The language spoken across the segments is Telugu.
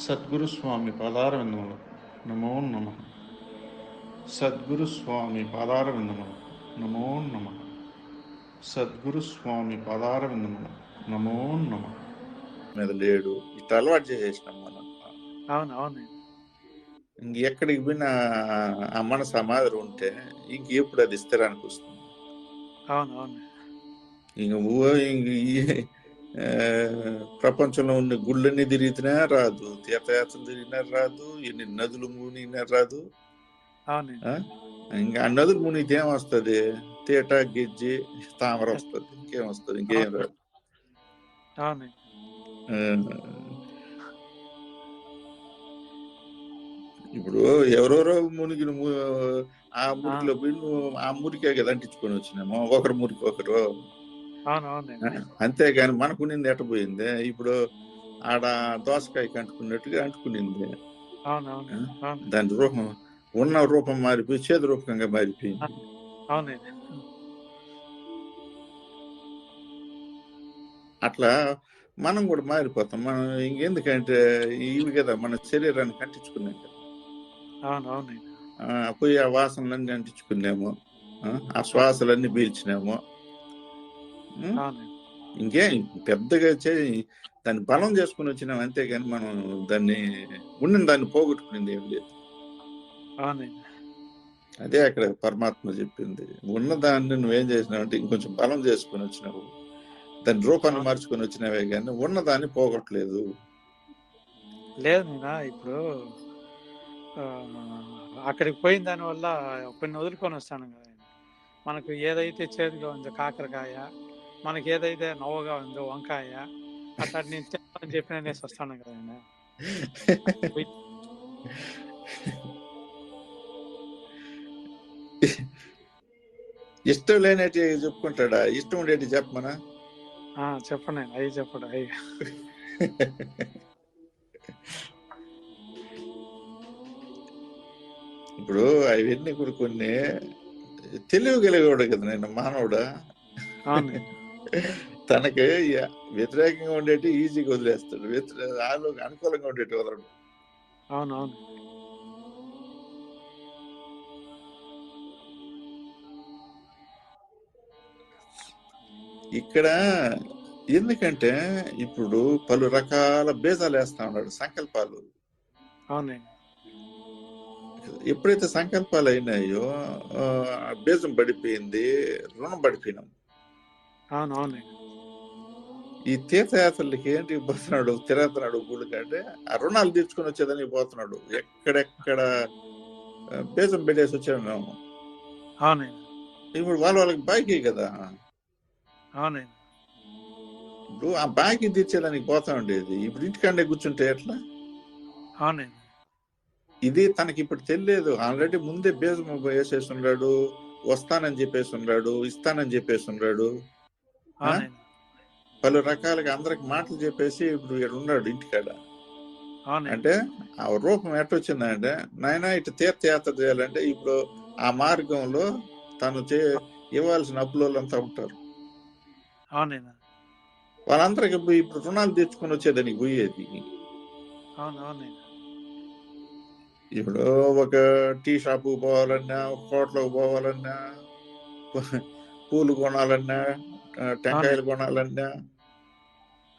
సద్గురు స్వామి పాదారవిందములు. నమో నమ. సద్గురు స్వామి పాదారవిందములు. నమో నమ. సద్గురు స్వామి పాదారవిందములు. నమో నమ. మీద లేడు. ఇట్లా అలవాటు చేసేసినాం మనం. అవును అవును. ఇంక ఎక్కడికి పోయినా ఆ మాదిరి ఉంటే ఇంక ఎప్పుడు అది స్థిరానికి వస్తుంది. అవును అవును. ఇంక ఊ- ఇంక ప్రపంచంలో ఉన్న గుళ్ళన్నీ తిరిగినా రాదు తీర్థయాత్రలు తిరిగినా రాదు ఎన్ని నదులు మునిగినా రాదు? ఇంకా ఆ నదులు మునిగితే ఏం వస్తుంది తేట గిజ్జి తామర వస్తుంది. ఇంకేం వస్తుంది? ఇంకేం రాదు. ఇప్పుడు ఎవరెవరో మునిగిన ము- ఆ మురికిలో పోయి నువ్వు ఆ మురికే కదా అంటించుకొని వచ్చినాము. ఒకరు మురికి ఒకరు. అంతేగాని మనకు నింది ఎట్టపోయింది ఇప్పుడు ఆడ దోసకాయకి అంటుకున్నట్టుగా అంటుకునింది. దాని రూపం ఉన్న రూపం మారిపోయి చేదు రూపకంగా మారిపోయింది. అట్లా మనం కూడా మారిపోతాం. మనం ఇంకెందుకంటే ఇవి కదా మన శరీరాన్ని కంటించుకున్నాం కదా. పోయి ఆ వాసనలన్నీ అంటించుకున్నాము. ఆ, శ్వాసలన్నీ పీల్చినాము. ఇంకేం పెద్దగా చే దాన్ని బలం చేసుకుని వచ్చినాం అంతేగాని మనం దాన్ని ఉండిన దాన్ని పోగొట్టుకునేది ఏం లేదు. అదే అక్కడ పరమాత్మ చెప్పింది. ఉన్న దాన్ని నువ్వేం చేసినావు అంటే ఇంకొంచెం బలం చేసుకుని వచ్చినావు. దాని రూపాన్ని మార్చుకొని వచ్చినావే కానీ ఉన్నదాన్ని పోగొట్టలేదు. లేదు నేనా ఇప్పుడు అక్కడికి పోయిన దానివల్ల కొన్ని వదులుకొని వస్తాను కదా మనకు ఏదైతే చేదుగా ఉందో కాకరకాయ మనకి ఏదైతే నవ్వుగా ఉందో వంకాయ అట్లా నేను తినాలని చెప్పి అనేసి వస్తాను కదా నేను. ఇష్టం లేనట్టు చెప్పుకుంటాడా? ఇష్టం ఉండేటి చెప్పమనా? ఆ, చెప్పండి అవి చెప్పడు అవి ఇప్పుడు అవన్నీ కూడా కొన్ని తెలియగలిగాడు కదా నేను మానవుడా? అవును. తనకి వ్యతిరేకంగా ఉండేటి ఈజీగా వదిలేస్తాడు. వ్యతిరే ఆలో అనుకూలంగా ఉండేటి వదలడు. అవును అవును ఇక్కడ ఎందుకంటే ఇప్పుడు పలు రకాల బీజాలు వేస్తా ఉన్నాడు సంకల్పాలు. అవునండి. ఎప్పుడైతే సంకల్పాలు అయినాయో బీజం పడిపోయింది రుణం పడిపోయినాం. ఈ తీర్థయాత్రలకి ఏంటి పోతున్నాడు? తిరుగుతున్నాడు ఆ రుణాలు తీర్చుకొని వచ్చేదానికి పోతున్నాడు. ఎక్కడెక్కడ బీజం పెట్టేసి వచ్చాము మేము. అవునండి ఇప్పుడు వాళ్ళ వాళ్ళకి బాకీ కదా. అవునండి ఇప్పుడు ఆ బాకీ తీర్చేదానికి పోతా ఉండేది ఇప్పుడు ఇంటికండే కూర్చుంటే ఎట్లా? అవునండి ఇది తనకి ఇప్పుడు తెలియదు ఆల్రెడీ ముందే బేజం వేసేసి ఉన్నాడు. వస్తానని చెప్పేసి ఉన్నాడు. ఇస్తానని చెప్పేసి ఉన్నాడు. పలు రకాలుగా అందరికి మాటలు చెప్పేసి ఇప్పుడు ఇక్కడ ఉన్నాడు ఇంటికాడ. అంటే ఆ రూపం ఎట్టొచ్చిందంటే నాయన ఇటు తీర్థయాత్ర చేయాలంటే ఇప్పుడు ఆ మార్గంలో తను చే ఇవ్వాల్సిన అప్పులంతా ఉంటారు. వాళ్ళందరికి ఇప్పుడు రుణాలు తెచ్చుకొని వచ్చేదానికి పోయేది. ఇప్పుడు ఒక టీ షాప్ పోవాలన్నా ఒక హోటల్కి పోవాలన్నా పూలు కొనాలన్నా టెంకాయలు కొనాలన్నా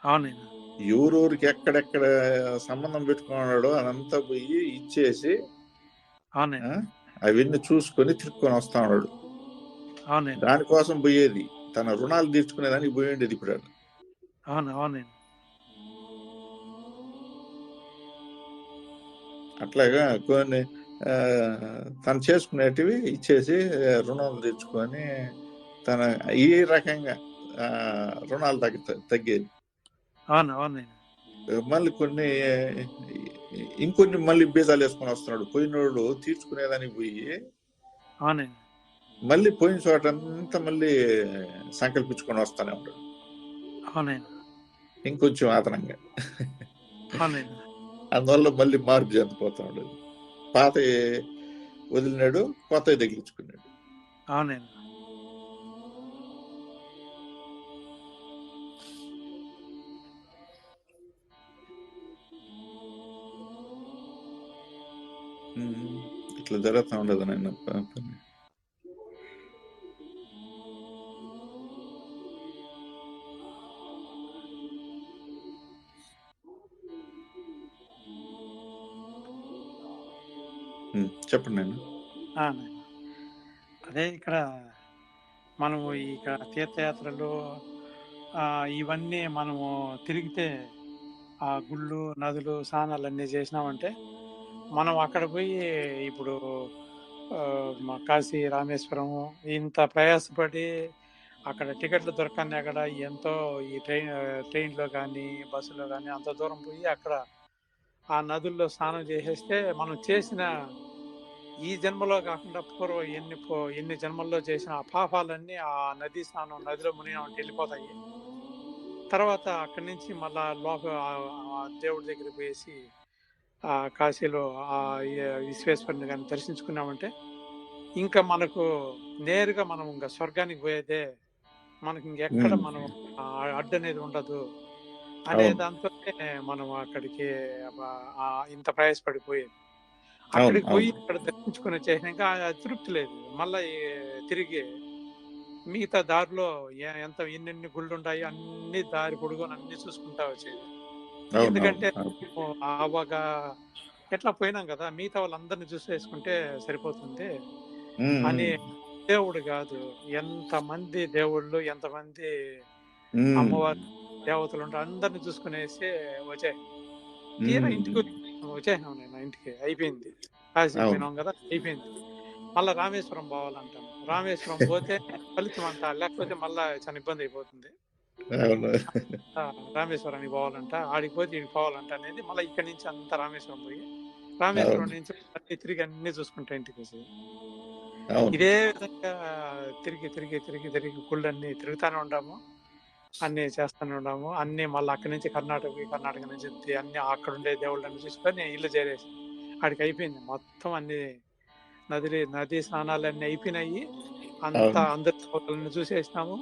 అవునండి. ఎవరెవరికి ఎక్కడెక్కడ సంబంధం పెట్టుకున్నాడో అదంతా పోయి ఇచ్చేసి అవన్నీ చూసుకొని తిరుక్కొని వస్తా ఉన్నాడు. దానికోసం పోయేది. తన రుణాలు తీర్చుకునేదానికి ఇప్పుడు ఆడ. అవును అవునండి. అట్లాగా కొన్ని తను చేసుకునేటివి ఇచ్చేసి రుణాలు తెచ్చుకొని తన ఈ రకంగా రుణాలు తగ్గి తగ్గేది అవును మళ్ళీ కొన్ని ఇంకొన్ని మళ్ళీ బీజాలు వేసుకొని వస్తున్నాడు. పోయినోడు తీర్చుకునేదానికి పోయి అవునండి మళ్ళీ పోయిన చోట అంతా మళ్ళీ సంకల్పించుకొని వస్తానే ఉంటాడు అవునండి ఇంకొంచెం ఆతనంగా. అవునండి అందువల్ల మళ్ళీ మార్పు చెందిపోతున్నాడు పాత వదిలినాడు కొత్త తగిలించుకున్నాడు. అవునండి ఇట్లా జరుగుతూ ఉండదు నేను పని ఉమ్, చెప్పండి నేను. అదే ఇక్కడ మనము ఇక తీర్థయాత్రలు ఇవన్నీ మనము తిరిగితే ఆ గుళ్ళు నదులు స్నానాలు అన్నీ చేసినామంటే మనం అక్కడ పోయి ఇప్పుడు కాశీ రామేశ్వరము ఇంత ప్రయాసపడి అక్కడ టికెట్లు దొరకని అక్కడ ఎంతో ఈ ట్రైన్ ట్రైన్లో కానీ బస్సులో కానీ అంత దూరం పోయి అక్కడ ఆ నదుల్లో స్నానం చేసేస్తే మనం చేసిన ఈ జన్మలో కాకుండా పూర్వం ఎన్ని పో- ఎన్ని జన్మల్లో చేసిన ఆ పాపాలన్నీ ఆ నది స్నానం నదిలో మునిగినామంటే వెళ్ళిపోతాయి. తర్వాత అక్కడి నుంచి మళ్ళా లోప దేవుడి దగ్గరికి పోయేసి ఆ కాశీలో ఆ విశ్వేశ్వరుని కానీ దర్శించుకున్నామంటే ఇంకా మనకు నేరుగా మనం ఇంకా స్వర్గానికి పోయేదే మనకి ఇంకెక్కడ. మనం అడ్డు అనేది ఉండదు అనే. దాంతోనే మనం అక్కడికి ఇంత ప్రయాసపడిపోయేది అక్కడికి పోయి. అక్కడ దర్శించుకుని వచ్చేసినాక తృప్తి లేదు మళ్ళీ తిరిగి మిగతా దారిలో ఎంత ఎన్నెన్ని గుళ్ళు ఉంటాయి అన్ని దారి పొడుగుని అన్ని చూసుకుంటా వచ్చేది ఎందుకంటే అవును. ఆవగా ఎట్లా పోయినాం కదా మిగతా వాళ్ళందరినీ చూసేసుకుంటే సరిపోతుంది ఉమ్, అని దేవుడు కాదు. ఎంత మంది దేవుళ్ళు ఎంతమంది ఉమ్, అమ్మవారు దేవతలు ఉంటారు అందరిని చూసుకునేసి వచ్చే తీరా ఇంటికి వచ్చేసినాం నేను ఇంటికి. అయిపోయింది. కాశీ అవును. పోయినాం కదా అయిపోయింది. మళ్ళా రామేశ్వరం పోవాలంటాం. రామేశ్వరం పోతే ఫలితం అంట లేకపోతే మళ్ళా చాలా ఇబ్బంది అయిపోతుంది. రామేశ్వరానికి పోవాలంట. ఆడికి పోతే ఇడికి పోవాలంట అనేది మళ్ళీ ఇక్కడి నుంచి అంతా రామేశ్వరం పోయి రామేశ్వరం. నుంచి అన్ని తిరిగి అన్ని చూసుకుంటా ఇంటికి వచ్చి. ఇదే విధంగా తిరిగి తిరిగి తిరిగి తిరిగి గుళ్ళన్నీ తిరుగుతానే ఉంటాము అన్ని చేస్తానే ఉన్నాము అన్ని మళ్ళీ అక్కడి నుంచి కర్ణాటక కర్ణాటక నుంచి అన్ని అక్కడ ఉండే దేవుళ్ళని చూసుకొని ఇల్లు చేరేసి ఆడికి అయిపోయింది. మొత్తం అన్ని నది నది స్నానాలు అన్ని అయిపోయినాయి. అంతా. అందరి చూసేసినాము.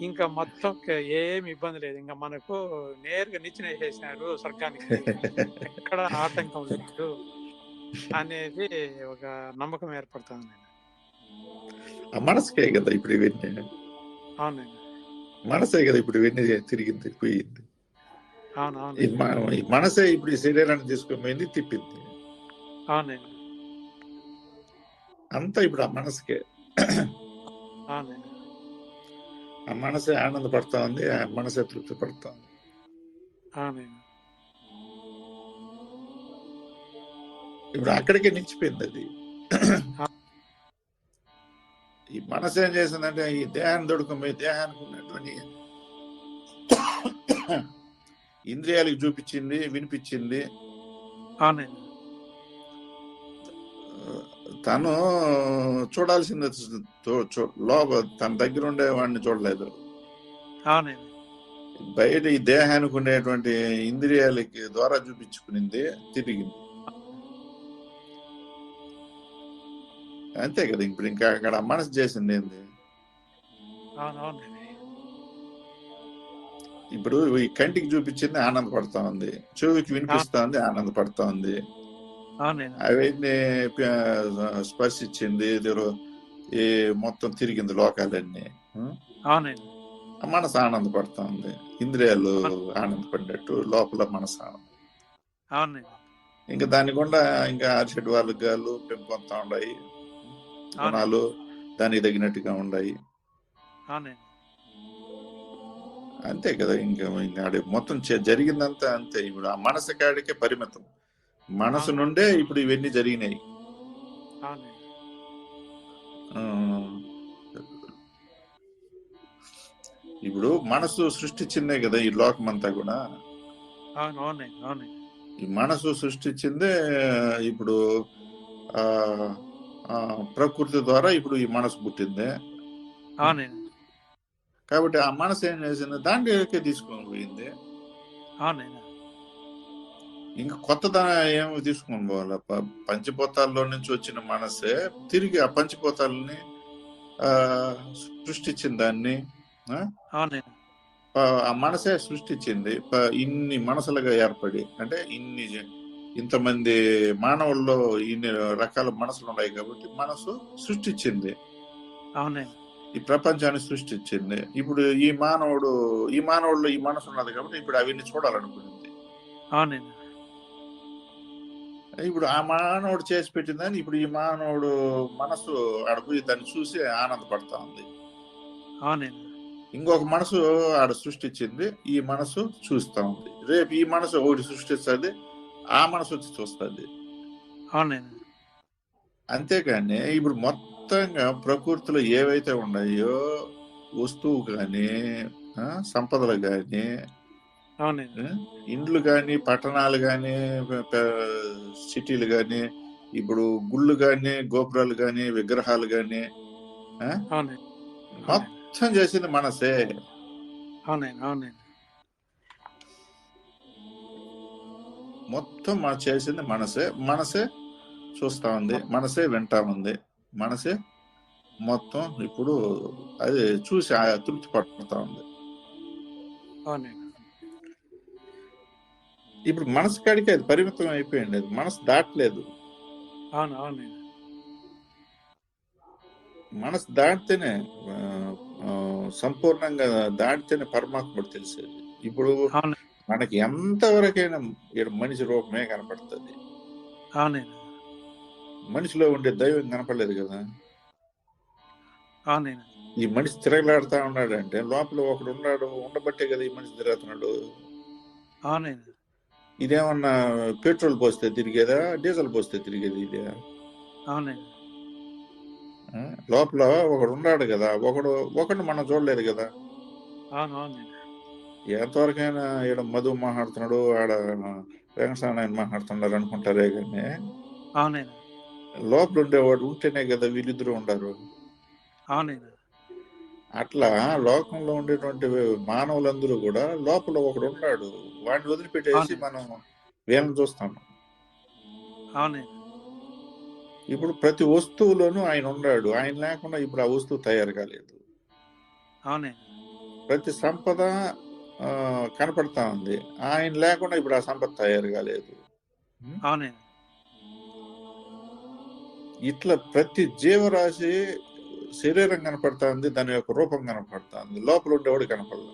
ఇంకా మొత్తం ఏమి ఇబ్బంది లేదు. ఇంకా మనకు నేరుగా నిచ్చెన వేసేసినారు స్వర్గానికి. ఎక్కడ ఆటంకం లేదు అనేది ఒక నమ్మకం ఏర్పడుతుంది మనసుకే కదా ఇప్పుడు ఇవన్నీ? అవునండి. మనసే కదా ఇప్పుడు ఇవన్నీ తిరిగింది పోయింది. అవును అవును ఈ మ- ఈ మనసే ఇప్పుడు ఈ శరీరాన్ని తీసుకొని పోయింది తిప్పింది. అవునండి. అంతా ఇప్పుడు ఆ మనసుకే. అవునండి. ఆ మనసే ఆనందపడతా ఉంది ఆ మనసే తృప్తి పడతా ఉంది ఇప్పుడు అక్కడికే నిలిచిపోయింది అది. ఈ మనసు ఏం చేసిందంటే ఈ దేహాన్ని దొడుకుపోయి దేహానికి ఉన్నటువంటి ఇంద్రియాలకు చూపించింది వినిపించింది. అవునండి తను చూడాల్సింది తన దగ్గర ఉండే వాడిని చూడలేదు. బయట ఈ దేహానికి ఉండేటువంటి ఇంద్రియాలకి ద్వారా చూపించుకునింది తిరిగింది. అంతే కదా ఇప్పుడు ఇంకా అక్కడ మనసు చేసింది ఏంది? ఇప్పుడు ఈ కంటికి చూపించింది ఆనందపడతా ఉంది చెవికి వినిపిస్తా ఉంది ఆనందపడతా ఉంది. అవన్నీ స్పర్శించింది ఈ మొత్తం తిరిగింది లోకాలన్నీ. మనసు ఆనందపడతా ఉంది ఇంద్రియాలు ఆనందపడినట్టు లోపల మనసు ఆనందం. ఇంకా దాని గుండా ఇంకా షెడ్ వర్గాలు పెంపొందుతా ఉన్నాయి గుణాలు దానికి తగినట్టుగా ఉన్నాయి అంతే కదా ఇంకా ఇంకా మొత్తం జరిగిందంతా అంతే. ఇప్పుడు ఆ మనసు కాడికే పరిమితం. మనసు. నుండే ఇప్పుడు ఇవన్నీ జరిగినాయి. ఇప్పుడు మనసు సృష్టించిందే కదా ఈ లోకమంతా కూడా. అవును అవునండి అవునండి ఈ మనసు సృష్టించిందే ఇప్పుడు ఆ ప్రకృతి ద్వారా ఇప్పుడు ఈ మనసు పుట్టింది. కాబట్టి ఆ మనసు ఏం చేసింది? దాంట్లోకే తీసుకొని పోయింది. ఇంకా కొత్తదన ఏమి తీసుకొని పోవాలి పంచభూతాల్లో నుంచి వచ్చిన మనసే తిరిగి ఆ పంచభూతాలని ఆ సృష్టించిన దాన్ని ఆ, మనసే సృష్టించింది. ఇన్ని మనసులుగా ఏర్పడి అంటే ఇన్ని ఇంతమంది మానవుల్లో ఇన్ని రకాల మనసులు ఉన్నాయి కాబట్టి మనసు సృష్టించింది. ఈ ప్రపంచాన్ని సృష్టించింది. ఇప్పుడు ఈ మానవుడు ఈ మానవుల్లో ఈ మనసు ఉన్నది కాబట్టి ఇప్పుడు అవన్నీ చూడాలనుకుంది అవునండి. ఇప్పుడు ఆ మానవుడు చేసి పెట్టిందని ఇప్పుడు ఈ మానవుడు మనసు ఆడ పోయి దాన్ని చూసి ఆనందపడతా ఉంది. అవునండి. ఇంకొక మనసు ఆడ సృష్టించింది ఈ మనసు చూస్తా ఉంది. రేపు ఈ మనసు ఒకటి సృష్టిస్తుంది ఆ మనసు వచ్చి చూస్తుంది. అవునండి. అంతేకాని ఇప్పుడు మొత్తంగా ప్రకృతిలో ఏవైతే ఉన్నాయో వస్తువు కానీ సంపదలు కానీ ఇండ్లు కానీ పట్టణాలు కానీ సిటీలు కానీ ఇప్పుడు గుళ్ళు కానీ గోపురాలు కానీ విగ్రహాలు కానీ మొత్తం చేసింది మనసే. మొత్తం మన చేసింది మనసే. మనసే చూస్తా ఉంది మనసే వింటా ఉంది. మనసే మొత్తం ఇప్పుడు అది చూసి ఆ తృప్తి పడుతూ ఉంది. అవునండి. ఇప్పుడు మనసు కాడికి అది పరిమితం అయిపోయింది. అది మనసు దాటలేదు. అవును మనసు దాటితేనే సంపూర్ణంగా దాటితేనే పరమాత్ముడు తెలిసేది. ఇప్పుడు మనకి ఎంతవరకైనా ఈడ మనిషి రూపమే కనపడుతుంది. మనిషిలో ఉండే దైవం కనపడలేదు కదా? ఈ మనిషి తిరగలాడుతా ఉన్నాడు అంటే లోపల ఒకడు ఉన్నాడు ఉండబట్టే కదా ఈ మనిషి తిరుగుతున్నాడు. అవునండి ఇదేమన్నా పెట్రోల్ పోస్తే తిరిగేదా డీజిల్ పోస్తే తిరిగేది ఇదే? అవునండి? లోపల ఒకడు ఉన్నాడు కదా ఒకడు ఒకడు మనం చూడలేదు కదా. ఎంతవరకైనా ఈడ మధు మాట్లాడుతున్నాడు ఆడ వెంకటనారాయణ మాట్లాడుతున్నారు అనుకుంటారే కానీ లోపల ఉండేవాడు ఉంటేనే కదా వీళ్ళిద్దరూ ఉండరు. అవునండి. అట్లా లోకంలో ఉండేటువంటి మానవులందరూ కూడా లోపల ఒకడు ఉన్నాడు. వాడిని వదిలిపెట్టేసి. మనం వీళ్ళని చూస్తాం. అవునండి. ఇప్పుడు ప్రతి వస్తువులోనూ ఆయన ఉన్నాడు. ఆయన లేకుండా ఇప్పుడు ఆ వస్తువు తయారు కాలేదు. ప్రతి సంపద కనపడతా ఉంది. ఆయన లేకుండా ఇప్పుడు ఆ సంపద తయారు కాలేదు. ఇట్లా ప్రతి జీవరాశి శరీరం కనపడతా ఉంది దాని యొక్క రూపం కనపడతా ఉంది లోపల ఉండేవాడు కనపడదు.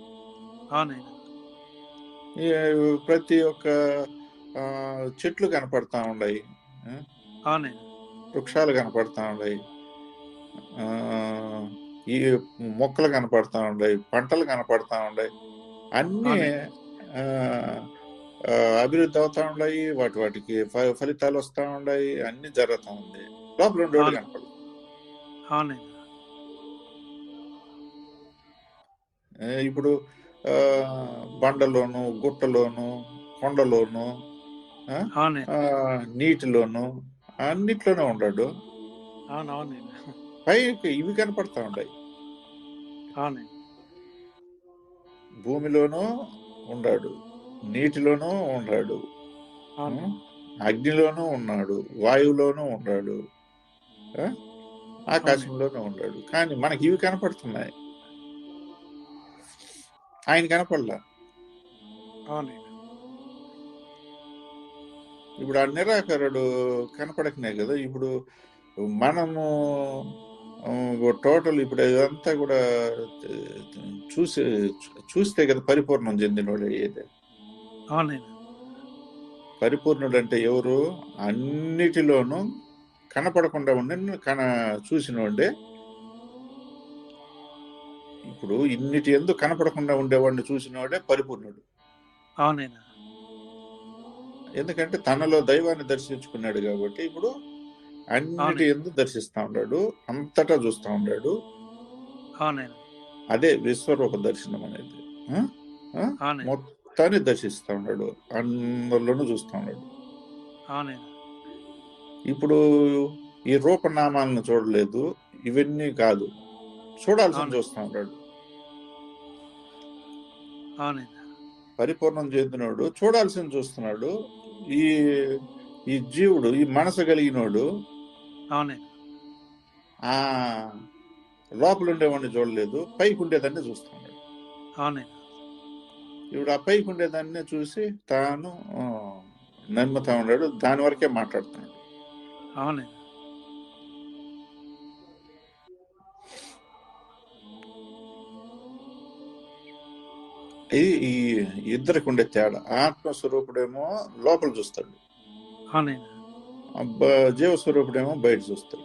ప్రతి ఒక్క చెట్లు కనపడతా ఉన్నాయి వృక్షాలు కనపడతా ఉన్నాయి ఈ మొక్కలు కనపడతా ఉన్నాయి పంటలు కనపడతా ఉన్నాయి అన్నీ అభివృద్ధి అవుతా ఉన్నాయి వాటి వాటికి ఫలితాలు వస్తా ఉన్నాయి అన్ని జరుగుతా ఉంది లోపల ఉండేవాడు. కనపడదు. ఇప్పుడు బండలోను గుట్టలోను కొండలోను నీటిలోను అన్నిట్లోనే ఉన్నాడు పైకి ఇవి కనపడతా ఉన్నాయి అవునండి భూమిలోనూ ఉన్నాడు నీటిలోనూ ఉన్నాడు అవును. అగ్నిలోనూ ఉన్నాడు. వాయువులోనూ ఉన్నాడు? ఆకాశంలోనూ ఉన్నాడు కానీ మనకి ఇవి కనపడుతున్నాయి. ఆయన కనపడలా? ఇప్పుడు ఆ నిరాకారుడు కనపడకనే కదా? ఇప్పుడు మనము టోటల్ ఇప్పుడు ఇదంతా కూడా చూసి చూస్తే కదా పరిపూర్ణం చెందినోడు అవునండి పరిపూర్ణుడు అంటే ఎవరు? అన్నిటిలోనూ కనపడకుండా ఉండి కన చూసినోడే ఇప్పుడు ఇన్నిటి ఎందుకు కనపడకుండా ఉండేవాడిని చూసినోడే పరిపూర్ణుడు. అవునండి ఎందుకంటే తనలో దైవాన్ని దర్శించుకున్నాడు కాబట్టి ఇప్పుడు అన్నిటి అవును. ఎందు దర్శిస్తా ఉన్నాడు అంతటా చూస్తా ఉన్నాడు. అదే విశ్వరూప దర్శనం అనేది. మొత్తాన్ని దర్శిస్తూ ఉన్నాడు అందరిలోనూ చూస్తూ ఉన్నాడు. అవునైనా. ఇప్పుడు ఈ రూపనామాలను చూడలేదు ఇవన్నీ కాదు. చూడాల్సిన. చూస్తూ ఉన్నాడు. అవునైనా పరిపూర్ణం చెందినోడు చూడాల్సిన చూస్తున్నాడు. ఈ ఈ జీవుడు ఈ మనసు కలిగినోడు ఆ లోపల ఉండేవాడిని చూడలేదు పైకి ఉండేదాన్ని చూస్తున్నాడు ఇప్పుడు ఆ పైకి ఉండేదాన్ని చూసి తాను నమ్ముతా ఉన్నాడు దాని వరకే మాట్లాడుతున్నాడు. అవునైనా ఇది ఈ ఇద్దరికి ఉండే తేడా. ఆత్మస్వరూపుడేమో లోపల చూస్తాడు. జీవస్వరూపుడేమో బయట చూస్తాడు.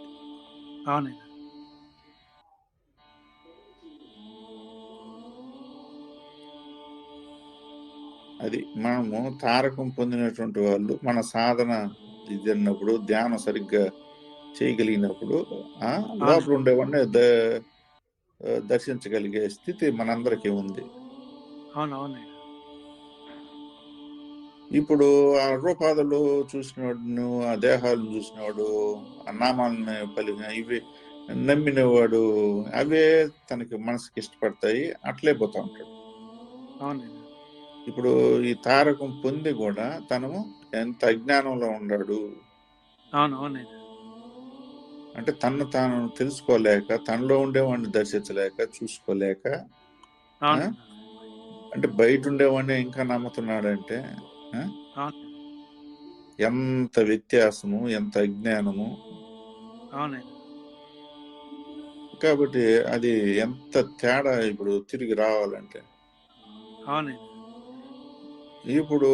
అది మనము తారకం పొందినటువంటి వాళ్ళు మన సాధన ఇది అన్నప్పుడు ధ్యానం సరిగ్గా చేయగలిగినప్పుడు ఆ లోపల ఉండేవాడిని దర్శించగలిగే స్థితి మనందరికీ ఉంది. ఇప్పుడు ఆ రూపాదులు చూసినవాడు ఆ దేహాలను చూసినవాడు ఆ నామాలను పలికిన ఇవి నమ్మినవాడు అవే తనకి మనసుకి ఇష్టపడతాయి అట్లే పోతా ఉంటాడు. ఇప్పుడు ఈ తారకం పొంది కూడా తను ఎంత అజ్ఞానంలో ఉన్నాడు. అంటే తను తాను తెలుసుకోలేక తనలో ఉండేవాడిని దర్శించలేక చూసుకోలేక అంటే బయట ఉండేవాడిని ఇంకా నమ్ముతున్నాడంటే ఎంత వ్యత్యాసము ఎంత అజ్ఞానము. కాబట్టి అది ఎంత తేడా ఇప్పుడు తిరిగి రావాలంటే. ఇప్పుడు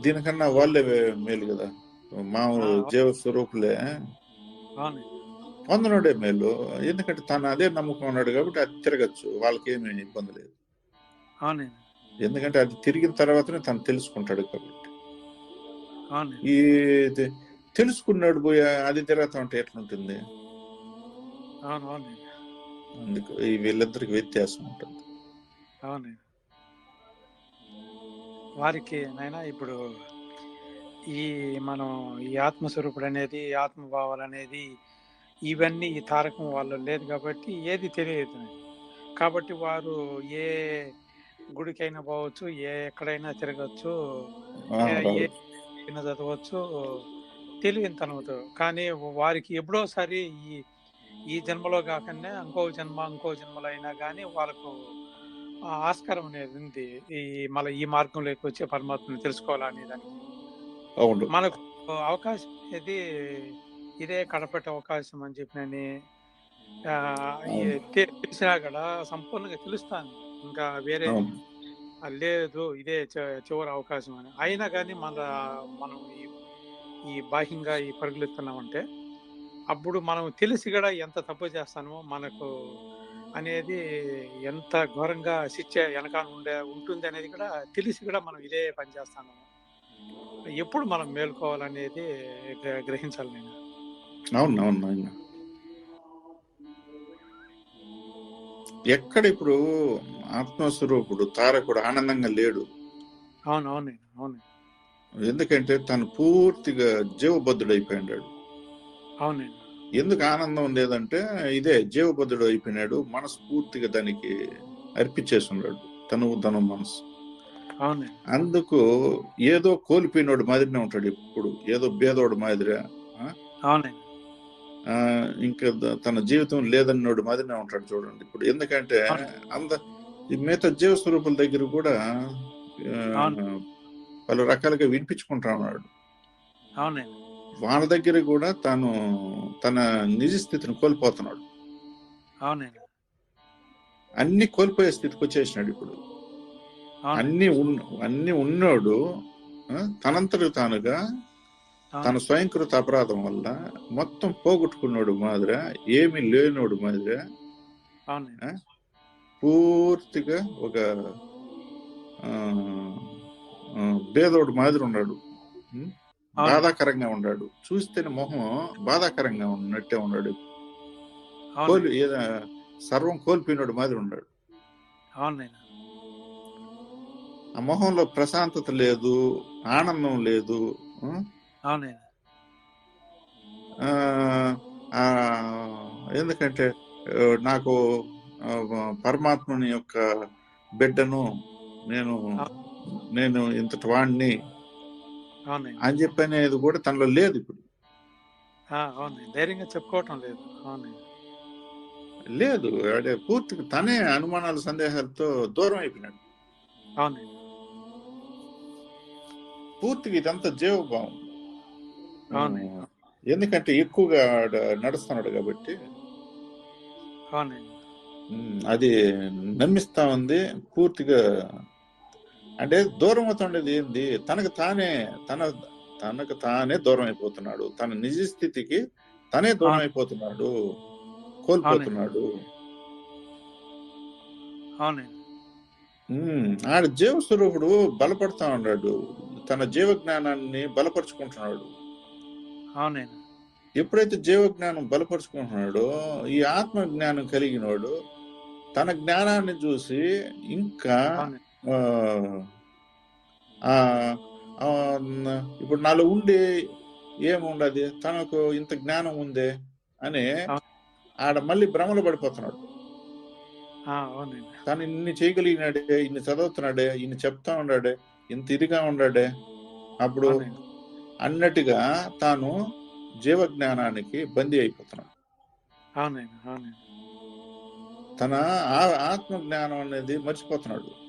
దీనికన్నా వాళ్ళే మేలు కదా. మామూలు. జీవ స్వరూపులే పొందనుడే మేలు. ఎందుకంటే తను అదే నమ్మకం ఉన్నాడు కాబట్టి అది తిరగచ్చు. వాళ్ళకి ఏమీ ఇబ్బంది లేదు. ఎందుకంటే అది తిరిగిన తర్వాతనే తను తెలుసుకుంటాడు కాబట్టి. ఈ తెలుసుకున్నాడు పోయి అది తిరగతా ఉంటే ఎట్లుంటుంది? అందుకు ఈ వీళ్ళిద్దరికి వ్యత్యాసం ఉంటుంది. వారికి నైనా ఇప్పుడు ఈ మనం ఈ ఆత్మస్వరూపుడు అనేది ఆత్మభావాలు అనేది ఇవన్నీ ఈ తారకం వాళ్ళు లేదు కాబట్టి ఏది తెలియదు. కాబట్టి వారు ఏ గుడికైనా పోవచ్చు ఏ ఎక్కడైనా తిరగచ్చు ఏ- అయినా చదవచ్చు తెలియని తనవుతూ కానీ వారికి ఎప్పుడోసారి ఈ ఈ జన్మలో కాకుండా ఇంకో జన్మ ఇంకో జన్మలో అయినా కానీ వాళ్ళకు ఆస్కారం అనేది ఉంది. ఈ మళ్ళీ ఈ మార్గంలోకి వచ్చే పరమాత్మని తెలుసుకోవాలనే దానికి. అవును. మనకు అవకాశం అనేది ఇదే కడపటి అవకాశం అని ఈ తె- తెలిసినా కూడా సంపూర్ణంగా తెలుస్తాను. ఇంకా వేరే లేదు ఇదే చివరి అవకాశం అని. అయినా కానీ మన మనం ఈ ఈ బాహ్యంగా ఈ పరుగులు ఎత్తున్నామంటే అప్పుడు మనం తెలిసి కూడా ఎంత తప్పు చేస్తామో మనకు అనేది ఎంత ఘోరంగా శిక్ష వెనకాల ఉండే ఉంటుంది అనేది కూడా తెలిసి కూడా మనం ఇదే పని చేస్తాము ఎప్పుడు మనం మేల్కోవాలనేది గ్ర- గ్రహించాలి నేను. అవును అవును. ఎక్కడ ఇప్పుడు ఆత్మస్వరూపుడు తారకుడు ఆనందంగా లేడు. అవును అవును అవును. ఎందుకంటే తను పూర్తిగా జీవబద్ధుడైపోయాడు అవునండి ఎందుకు ఆనందం లేదంటే ఇదే జీవబద్ధుడు అయిపోయినాడు మనసు పూర్తిగా దానికి అర్పించేసి ఉన్నాడు తను తన మనసు. అందుకు ఏదో కోల్పోయినోడు మాదిరినే ఉంటాడు ఎప్పుడు ఏదో బేదోడు మాదిరి ఇంకా తన జీవితం లేదన్నోడు మాదిరినే ఉంటాడు చూడండి. ఇప్పుడు ఎందుకంటే. అంత ఈ మిగతా జీవ స్వరూపుల దగ్గర కూడా. పలు రకాలుగా వినిపించుకుంటా ఉన్నాడు. వాళ్ళ దగ్గర కూడా తాను తన నిజ స్థితిని కోల్పోతున్నాడు. అన్ని కోల్పోయే స్థితికి వచ్చేసినాడు ఇప్పుడు. అన్ని ఉన్న అన్ని ఉన్నాడు తనంతట తానుగా తన స్వయంకృత అపరాధం వల్ల మొత్తం పోగొట్టుకున్నాడు మాదిర ఏమి లేనోడు మాదిర పూర్తిగా ఒక బేదోడు మాదిరి ఉన్నాడు. బాధాకరంగా ఉన్నాడు. చూస్తేనే మొహం బాధాకరంగా ఉన్నట్టే ఉన్నాడు. ఏదో సర్వం కోల్పోయినాడు మాదిరి ఉన్నాడు. ఆ మొహంలో ప్రశాంతత లేదు ఆనందం లేదు ఎందుకంటే నాకు పరమాత్మని యొక్క బిడ్డను నేను నేను ఇంతటి అవునయ్య అని చెప్పి అనేది కూడా తనలో లేదు ఇప్పుడు. ధైర్యంగా చెప్పుకోవటం లేదు. లేదు. అదే పూర్తిగా తనే అనుమానాల సందేహాలతో దూరం అయిపోయినాడు. పూర్తిగా ఇదంతా జీవభావం. ఎందుకంటే ఎక్కువగా ఆడ నడుస్తున్నాడు కాబట్టి. అది నమ్మిస్తా ఉంది. పూర్తిగా అంటే దూరం అవుతుండేది ఏంది? తనకు తానే తన తనకు తానే దూరం అయిపోతున్నాడు. తన నిజ స్థితికి తనే దూరం. అయిపోతున్నాడు. కోల్పోతున్నాడు. ఆడ జీవ స్వరూపుడు బలపడతా ఉన్నాడు. తన జీవ జ్ఞానాన్ని బలపరుచుకుంటున్నాడు. అవునయ్య ఎప్పుడైతే జీవ జ్ఞానం బలపరుచుకుంటున్నాడో ఈ ఆత్మ జ్ఞానం కలిగినోడు తన జ్ఞానాన్ని చూసి ఇంకా ఇప్పుడు నాలో ఉండి ఏముండదు? తనకు ఇంత జ్ఞానం ఉందే? అని. ఆడ మళ్ళీ భ్రమలు పడిపోతున్నాడు. తను ఇన్ని చేయగలిగినాడే ఇన్ని చదువుతున్నాడే ఇన్ని చెప్తా ఉన్నాడే ఇంత ఇదిగా ఉన్నాడే అప్పుడు అన్నట్టుగా తాను జీవ జ్ఞానానికి బందీ అయిపోతున్నాడు. తన ఆ- ఆత్మ జ్ఞానం అనేది మర్చిపోతున్నాడు.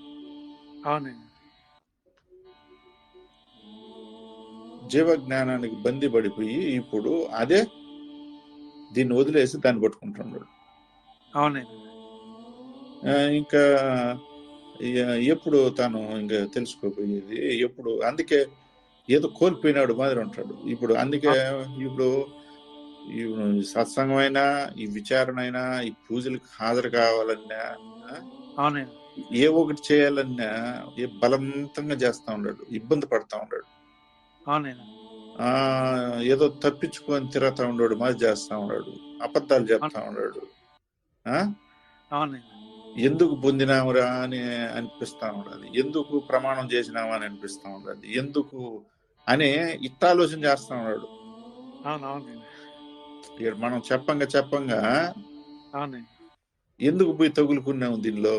జీవ జ్ఞానానికి బందీ పడిపోయి ఇప్పుడు అదే దీన్ని వదిలేసి దాన్ని పట్టుకుంటున్నాడు. ఇంకా ఎప్పుడు తాను ఇంకా తెలుసుకోపోయేది ఎప్పుడు? అందుకే ఏదో కోల్పోయినాడు మాదిరి ఉంటాడు. ఇప్పుడు అందుకే ఇప్పుడు ఈ సత్సంగం అయినా ఈ విచారణ అయినా ఈ పూజలకు హాజరు కావాలన్నా ఏ ఒకటి చేయాలన్నా ఏ బలవంతంగా చేస్తా ఉన్నాడు ఇబ్బంది పడతా ఉన్నాడు. ఏదో తప్పించుకొని తిరుగుతా ఉన్నాడు మాది చేస్తా ఉన్నాడు అబద్ధాలు చెప్తా ఉన్నాడు. ఎందుకు పొందినామురా అని అనిపిస్తా ఉన్నది ఎందుకు ప్రమాణం చేసినామా అని అనిపిస్తా ఉన్నది ఎందుకు అని ఇట్ట ఆలోచన చేస్తా ఉన్నాడు. మనం చెప్పంగా చెప్పంగా ఎందుకు పోయి తగులుకున్నాము దీనిలో?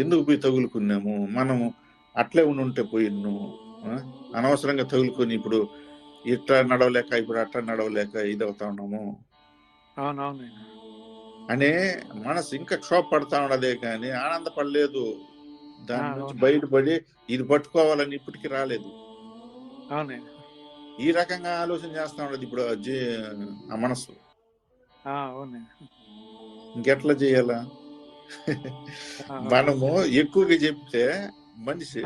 ఎందుకు పోయి తగులుకున్నాము? మనము అట్లే ఉండి ఉంటే పోయిన్ను? అనవసరంగా తగులుకొని ఇప్పుడు ఇట్లా నడవలేక ఇప్పుడు అట్లా నడవలేక ఇది అవుతా ఉన్నాము అనే మనసు ఇంకా క్షోభ పడతా ఉన్నదే కానీ ఆనందపడలేదు. దాని నుంచి. బయటపడి ఇది పట్టుకోవాలని ఇప్పటికి రాలేదు. అవునయ్య ఈ రకంగా ఆలోచన చేస్తా ఉన్నది ఇప్పుడు ఆ మనసు. ఇంకెట్లా చేయాలా? మనము ఎక్కువగా చెప్తే మనిషి.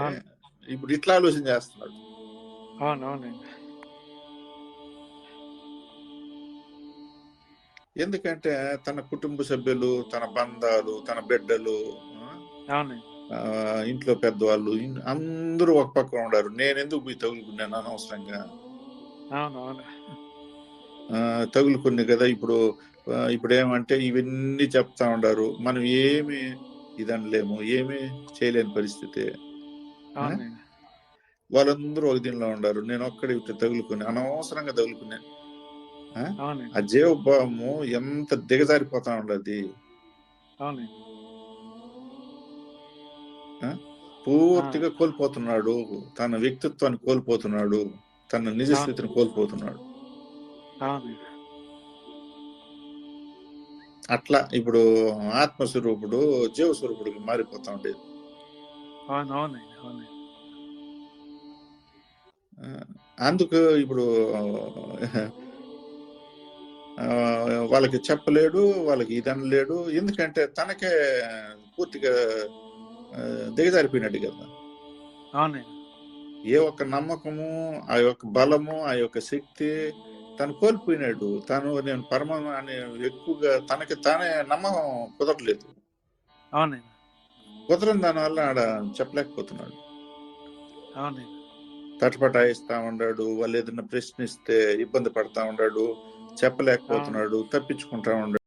ఇప్పుడు ఇట్లా ఆలోచన చేస్తున్నాడు. ఎందుకంటే తన కుటుంబ సభ్యులు తన బంధాలు తన బిడ్డలు ఇంట్లో పెద్దవాళ్ళు అందరూ ఒక పక్క ఉన్నారు నేను ఎందుకు పోయి తగులుకున్నాను అనవసరంగా? తగులుకుని కదా ఇప్పుడు ఇప్పుడు ఏమంటే ఇవన్నీ చెప్తా ఉండారు. మనం ఏమి ఇదనలేము ఏమి చేయలేని పరిస్థితి వాళ్ళందరూ ఒక దీనిలో ఉండారు. నేను ఒక్కడి తగులుకుని అనవసరంగా తగులుకున్నా ఆ? జీవభావము ఎంత దిగజారిపోతా ఉండదు. పూర్తిగా కోల్పోతున్నాడు. తన వ్యక్తిత్వాన్ని కోల్పోతున్నాడు. తన నిజ స్థితిని కోల్పోతున్నాడు. అట్లా ఇప్పుడు ఆత్మస్వరూపుడు జీవస్వరూపుడికి మారిపోతా ఉండేది. అందుకు ఇప్పుడు వాళ్ళకి చెప్పలేడు వాళ్ళకి ఇది అనలేడు ఎందుకంటే తనకే పూర్తిగా దిగజారిపోయినట్టు కదా. ఏ ఒక్క నమ్మకము ఆ యొక్క బలము ఆ యొక్క శక్తి తను కోల్పోయినాడు. తను నేను పరమ అని ఎక్కువగా తనకి తానే నమ్మకం కుదరలేదు. కుదరని దానివల్ల ఆడ చెప్పలేకపోతున్నాడు. తటపటాయిస్తా ఉన్నాడు వాళ్ళు ఏదైనా ప్రశ్నిస్తే ఇబ్బంది పడతా ఉన్నాడు చెప్పలేకపోతున్నాడు తప్పించుకుంటా ఉన్నాడు